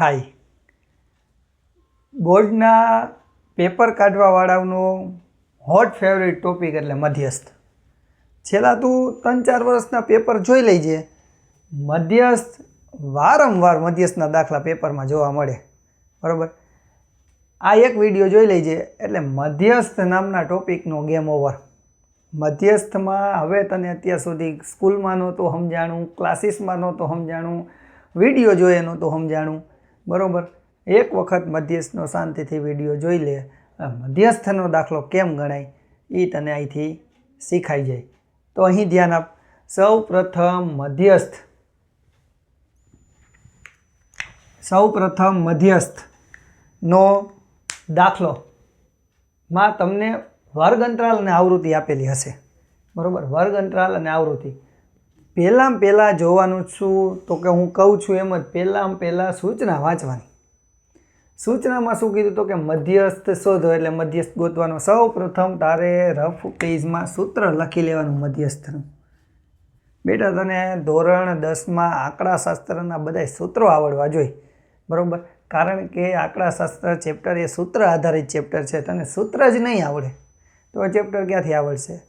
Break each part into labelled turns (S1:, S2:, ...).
S1: હાય બોર્ડના પેપર કાઢવાવાળાનો hot favourite topic એટલે મધ્યસ્થ. છેલ્લા તું ત્રણ ચાર વર્ષના પેપર જોઈ લેજે. મધ્યસ્થ, વારંવાર મધ્યસ્થના દાખલા પેપરમાં જોવા મળે. બરાબર? આ એક વીડિયો જોઈ લેજે એટલે મધ્યસ્થ નામના ટોપિકનો ગેમ ઓવર મધ્યસ્થમાં હવે તને અત્યાર સુધી સ્કૂલમાં નહોતું સમજાણું, ક્લાસીસમાં નહોતું સમજાણું વીડિયો જોઈએ નહોતું સમજાણું. બરાબર? એક વખત મધ્યસ્થનો શાંતિથી વીડિયો જોઈ લે. મધ્યસ્થનો દાખલો કેમ ગણાય? એ તને અહીંથી શીખાઈ જાય. તો અહીં ધ્યાન આપ. સૌ પ્રથમ મધ્યસ્થ. સૌ પ્રથમ મધ્યસ્થનો દાખલો. માં તમને વર્ગ અંતરાલ અને આવૃત્તિ આપેલી હશે. બરાબર? વર્ગ અંતરાલ અને આવૃત્તિ. પહેલાં પહેલાં જોવાનું છું. તો કે હું કહું છું એમ જ પહેલાં પહેલાં સૂચના વાંચવાની. સૂચનામાં શું કીધું તો કે મધ્યસ્થ શોધો એટલે મધ્યસ્થ ગોતવાનો. સૌ પ્રથમ તારે રફ પેજમાં સૂત્ર લખી લેવાનું મધ્યસ્થનું. બેટા, તને ધોરણ દસમાં આંકડાશાસ્ત્રના બધા સૂત્રો આવડવા જોઈએ. બરાબર? કારણ કે આંકડાશાસ્ત્ર ચેપ્ટર એ સૂત્ર આધારિત ચેપ્ટર છે. તને સૂત્ર જ નહીં આવડે. તો ચેપ્ટર ક્યાંથી આવડશે?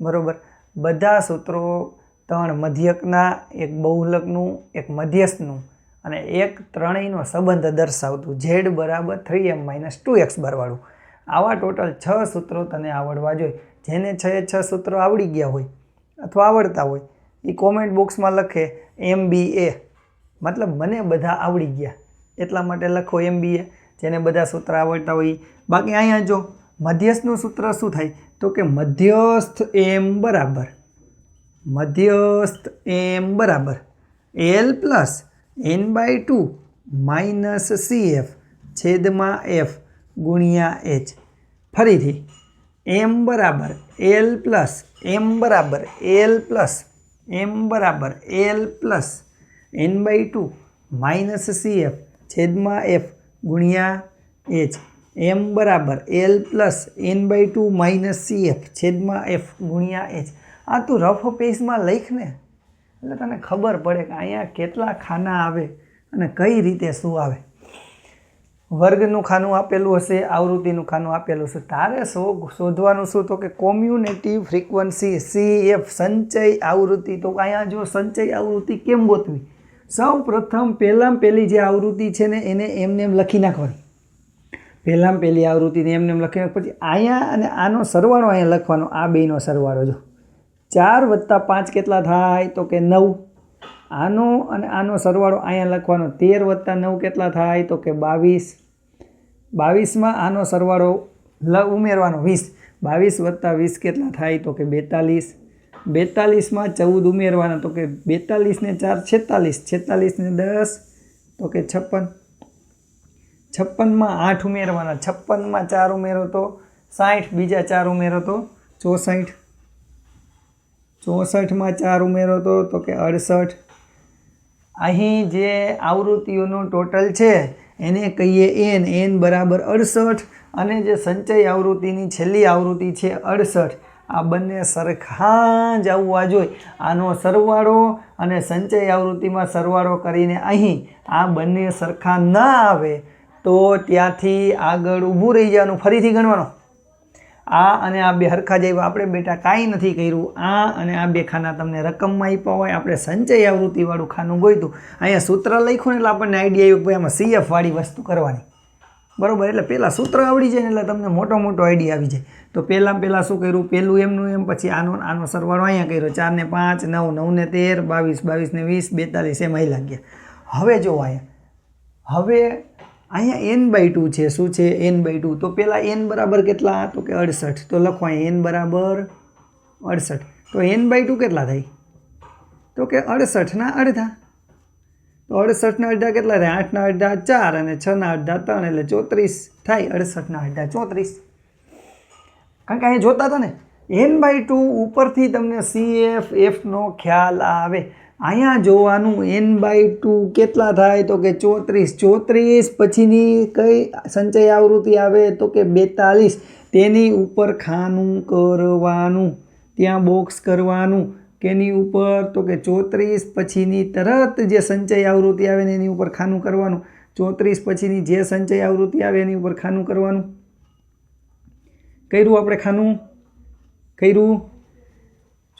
S1: બરાબર? બધા સૂત્રો ત્રણ મધ્યકના, એક બહુલકનું, એક મધ્યસ્થનું અને એક ત્રણેયનો સંબંધ દર્શાવતું. ઝેડ બરાબર three M minus two X બરવાળું. આવા ટોટલ છ સૂત્રો તને આવડવા જોઈએ. જેને છ એ છ સૂત્રો આવડી ગયા હોય અથવા આવડતા હોય એ કોમેન્ટ બોક્સમાં લખે એમ બી એ મતલબ મને બધા આવડી ગયા. એટલા માટે લખો એમ બી એ જેને બધા સૂત્ર આવડતા હોય. બાકી અહીંયા જો મધ્યસ્થનું સૂત્ર શું થાય? તો કે મધ્યસ્થ એમ બરાબર. મધ્યસ્થ એમ બરાબર. L plus N by two minus C F છેદમાં એફ ગુણ્યા એચ ફરીથી એમ બરાબર એલ પ્લસ એમ બરાબર એલ પ્લસ એમ બરાબર L plus N by two minus C F છેદમાં એફ ગુણ્યા એચ એમ બરાબર L plus N by two minus C F છેદમાં એફ ગુણ્યા એચ આ તું રફ પેજમાં લખ ને. એટલે તને ખબર પડે કે અહીંયા કેટલા ખાના આવે અને કઈ રીતે શું આવે. વર્ગનું ખાનું આપેલું હશે, આવૃત્તિનું ખાનું આપેલું છે તારે શોધવાનું શું તો કે કોમ્યુનિટી ફ્રીક્વન્સી સી એફ સંચય, આવૃત્તિ. તો અહીંયા જો સંચય, આવૃત્તિ કેમ ગોતવી? સૌ પ્રથમ પહેલાં પહેલી જે આવૃત્તિ છે ને, એને એમને એમ લખી નાખવાની. પહેલાં પહેલી આવૃત્તિને એમને એમ લખી નાખ, પછી અહીંયા અને આનો સરવાળો અહીંયા લખવાનો, આ બેનો સરવાળો જો. ચાર વત્તા પાંચ કેટલા થાય તો કે નવ. આનો અને આનો સરવાળો અહીંયા લખવાનો તેર વત્તા નવ કેટલા થાય તો કે બાવીસ. બાવીસમાં આનો સરવાળો લ ઉમેરવાનો વીસ. બાવીસ વત્તા વીસ કેટલા થાય તો કે બેતાલીસ. બેતાલીસમાં ચૌદ ઉમેરવાના તો કે બેતાલીસને ચાર, છેતાલીસ. છેતાલીસને દસ તો કે છપ્પન. છપ્પનમાં આઠ ઉમેરવાના. છપ્પનમાં ચાર ઉમેરો તો સાઠ, બીજા ચાર ઉમેરો તો ચોસઠ. ચોસઠમાં ચાર ઉમેરો તો તો કે અડસઠ. અહીં જે આવૃત્તિઓનું ટોટલ છે, એને કહીએ એન એન બરાબર અડસઠ અને જે સંચય આવૃત્તિની છેલ્લી આવૃત્તિ છે અડસઠ. આ બંને સરખા જ આવવા જોઈએ. આનો સરવાળો અને સંચય આવૃત્તિમાં સરવાળો કરીને અહીં આ બંને સરખા ન આવે, તો ત્યાંથી આગળ ઊભું રહી જવાનું, ફરીથી ગણવાનો. આ અને આ બે હરખા જેવા આપણે બેટા કાંઈ નથી કર્યું. આ અને આ બે ખાના તમને રકમમાં આપ્યા હોય. આપણે સંચય આવૃત્તિવાળું ખાનું ગોઈતું અહીંયા સૂત્ર લખ્યું એટલે આપણને આઈડિયા આવ્યો કે ભાઈ આમાં સીએફ વસ્તુ કરવાની. બરાબર? એટલે પહેલાં સૂત્ર આવડી જાય એટલે તમને મોટો મોટો આઈડિયા આવી જાય. તો પહેલાં પહેલાં શું કર્યું? પહેલું એમનું એમ, પછી આનો આનો સરવાળો અહીંયા કર્યો. ચાર ને પાંચ, નવ નવ ને તેર, બાવીસ બાવીસ ને વીસ, બેતાલીસ, એમ અહીં લાગ્યા હવે જો અહીંયા હવે અહીંયા એન બાય ટુ છે. શું છે? એન બાય ટુ તો પહેલાં એન બરાબર કેટલા? તો કે અડસઠ. તો લખો અહીં એન બરાબર અડસઠ. તો એન બાય ટુ કેટલા થાય? તો કે અડસઠના અડધા. તો અડસઠના અડધા કેટલા થાય? આઠના અડધા ચાર અને છના અડધા ત્રણ એટલે ચોત્રીસ થાય. અડસઠના અડધા ચોત્રીસ. કારણ કે અહીંયા જોતા હતા ને એન બાય ટુ ઉપરથી તમને સી એફ એફનો ખ્યાલ આવે. અહીંયા જોવાનું એન બાય ટુ કેટલા થાય તો કે ચોત્રીસ. ચોત્રીસ પછીની કઈ સંચય આવૃત્તિ આવે તો કે બેતાલીસ. તેની ઉપર ખાનું કરવાનું, ત્યાં બોક્સ કરવાનું. કેની ઉપર તો કે ચોત્રીસ પછીની તરત જે સંચય આવૃત્તિ આવે ને એની ઉપર ખાનું કરવાનું. ચોત્રીસ પછીની જે સંચય આવૃત્તિ આવે એની ઉપર ખાનું કરવાનું. કર્યું આપણે ખાનું? કર્યું?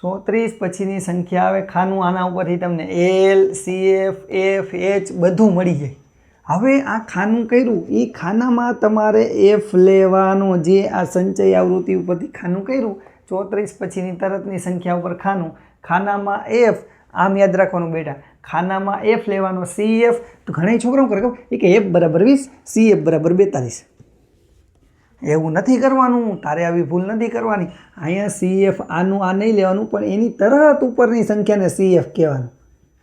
S1: ચોત્રીસ પછીની સંખ્યા આવે, ખાનું આના ઉપરથી તમને એલ સીએફ એફ એચ બધું મળી જાય. હવે આ ખાનું કર્યું, એ ખાનામાં તમારે એફ લેવાનો જે આ સંચય આવૃત્તિ ઉપરથી ખાનું કર્યું, ચોત્રીસ પછીની તરતની સંખ્યા ઉપર ખાનું, ખાનામાં એફ આમ યાદ રાખવાનું બેટા, ખાનામાં એફ લેવાનો સી એફ તો ઘણા છોકરાઓ કરે કે એફ બરાબર વીસ સી એફ બરાબર બેતાલીસ. એવું નથી કરવાનું, તારે આવી ભૂલ નથી કરવાની. અહીંયા સીએફ આનું આ નહીં લેવાનું, પણ એની તરત ઉપરની સંખ્યાને સીએફ કહેવાનું.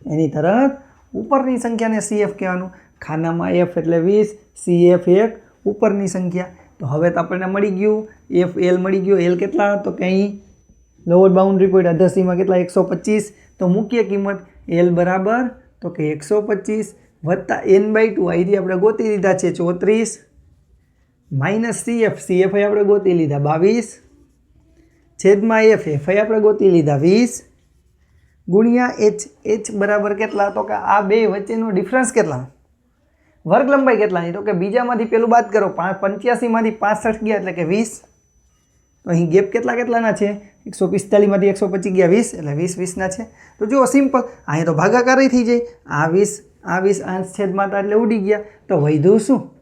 S1: એની તરત ઉપરની સંખ્યાને સીએફ કહેવાનું. ખાનામાં એફ એટલે વીસ સીએફ એક, ઉપરની સંખ્યા. તો હવે તો આપણને મળી ગયું. એફ એલ મળી ગયું. એલ કેટલા? તો કે અહીં લોઅર બાઉન્ડ્રી પોઈન્ટ અધસીમાં કેટલા? એકસો પચીસ. તો મૂકીએ કિંમત. એલ બરાબર, તો કે એકસો પચીસ વત્તા એન બાય ટુ અહીંથી આપણે ગોતી દીધા છે ચોત્રીસ. માઇનસ સીએફ આઈ આપણે ગોતી લીધા બાવીસ. છેદમાં એફ એફ આપણે ગોતી લીધા વીસ. ગુણ્યા એચ એચ બરાબર કેટલા? તો કે આ બે વચ્ચેનો ડિફરન્સ કેટલા? વર્ગ લંબાઈ કેટલાની? તો કે બીજામાંથી પેલું બાદ કરો પાંચ પંચ્યાસીમાંથી પાસઠ ગયા એટલે કે વીસ. તો અહીં ગેપ કેટલા કેટલાના છે? એકસો પિસ્તાલીસમાંથી એકસો પચીસ ગયા વીસ, એટલે વીસ વીસના છે. તો જુઓ સિમ્પલ અહીં તો ભાગાકારી થઈ જાય. આ વીસ આ વીસ અંશ છેદમાં એટલે ઉડી ગયા. તો વધુ શું?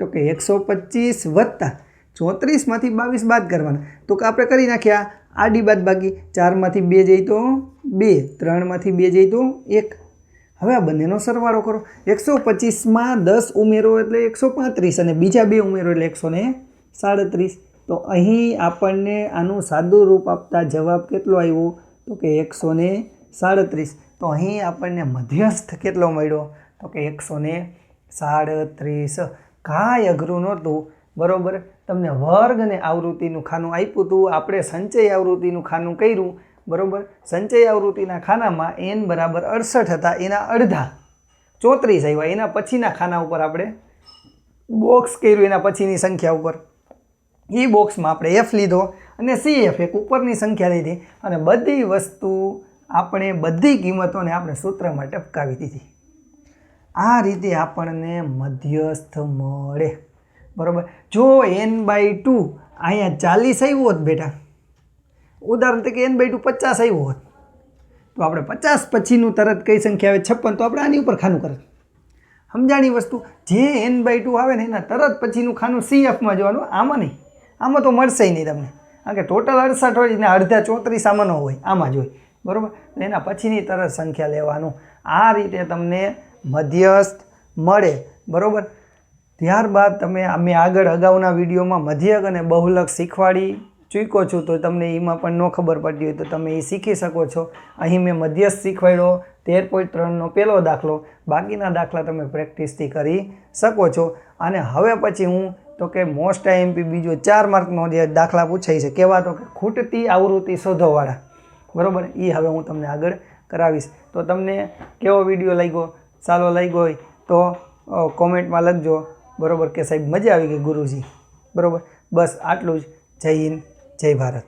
S1: તો કે એકસો પચીસ વત્તા ચોત્રીસમાંથી બાવીસ બાદ કરવાના. તો કે આપણે કરી નાખ્યા. આડી બાદ બાકી. ચારમાંથી બે જઈ તો બે. ત્રણમાંથી બે જઈ તો એક. હવે આ બંનેનો સરવાળો કરો. એકસો પચીસમાં દસ ઉમેરો એટલે એકસો પાંત્રીસ અને બીજા બે ઉમેરો એટલે એકસો ને સાડત્રીસ. તો અહીં આપણને આનું સાદું રૂપ આપતા જવાબ કેટલો આવ્યો? તો કે એકસો ને સાડત્રીસ. તો અહીં આપણને મધ્યસ્થ કેટલો મળ્યો? તો કે એકસો ને સાડત્રીસ. કાંઈ અઘરું નહોતું. બરાબર? તમને વર્ગ અને આવૃત્તિનું ખાનું આપ્યું હતું આપણે સંચય આવૃત્તિનું ખાનું કર્યું. બરાબર? સંચય આવૃત્તિના ખાનામાં એન બરાબર અડસઠ હતા, એના અડધા ચોત્રીસ આવ્યા. એના પછીના ખાના ઉપર આપણે બોક્સ કર્યું, એના પછીની સંખ્યા ઉપર. એ બોક્સમાં આપણે એફ લીધો અને સી એફ એક ઉપરની સંખ્યા લીધી. અને બધી વસ્તુ આપણે બધી કિંમતોને આપણે સૂત્રમાં ટપકાવી દીધી. આ રીતે આપણને મધ્યસ્થ મળે. બરાબર? જો એન બાય ટુ અહીંયા ચાલીસ આવ્યું હોત બેટા, ઉદાહરણ તરીકે એન બાય ટુ પચાસ આવ્યું હોત, તો આપણે પચાસ પછીનું તરત કઈ સંખ્યા આવે? છપ્પન. તો આપણે આની ઉપર ખાનું કરે. સમજાણી વસ્તુ? જે એન બાય ટુ આવે ને એના તરત પછીનું ખાનું સી એફમાં જોવાનું આમાં નહીં. આમાં તો મળશે નહીં તમને. કારણ કે ટોટલ અડસઠ હોય ને અડધા ચોત્રીસ આમાં ન હોય, આમાં જ હોય. બરાબર? એના પછીની તરત સંખ્યા લેવાનું. આ રીતે તમને મધ્યસ્થ મળે, બરાબર? ત્યારબાદ તમે અમે આગળ અગાઉના વિડીયોમાં મધ્યક અને બહુલક શીખવાડી ચૂક્યો છું, તો તમને એમાં પણ ન ખબર પડતી હોય તો તમે એ શીખી શકો છો. અહીં મેં મધ્યસ્થ શીખવાડ્યો, તેર પોઈન્ટ ત્રણનો પહેલો દાખલો. બાકીના દાખલા તમે પ્રેક્ટિસથી કરી શકો છો. અને હવે પછી હું તો કે મોસ્ટ આઈએમપી બીજો ચાર માર્કનો જે દાખલા પૂછાય છે, કેવા તો કે ખૂટતી આવૃત્તિ શોધોવાળા. બરાબર? એ હવે હું તમને આગળ કરાવીશ. તો તમને કેવો વીડિયો લાગ્યો? સારો લાગ્યો હોય તો કોમેન્ટમાં લખજો. બરાબર કે સાહેબ, મજા આવી ગઈ ગુરુજી. બરાબર? બસ આટલું જ. જય હિન્દ, જય ભારત.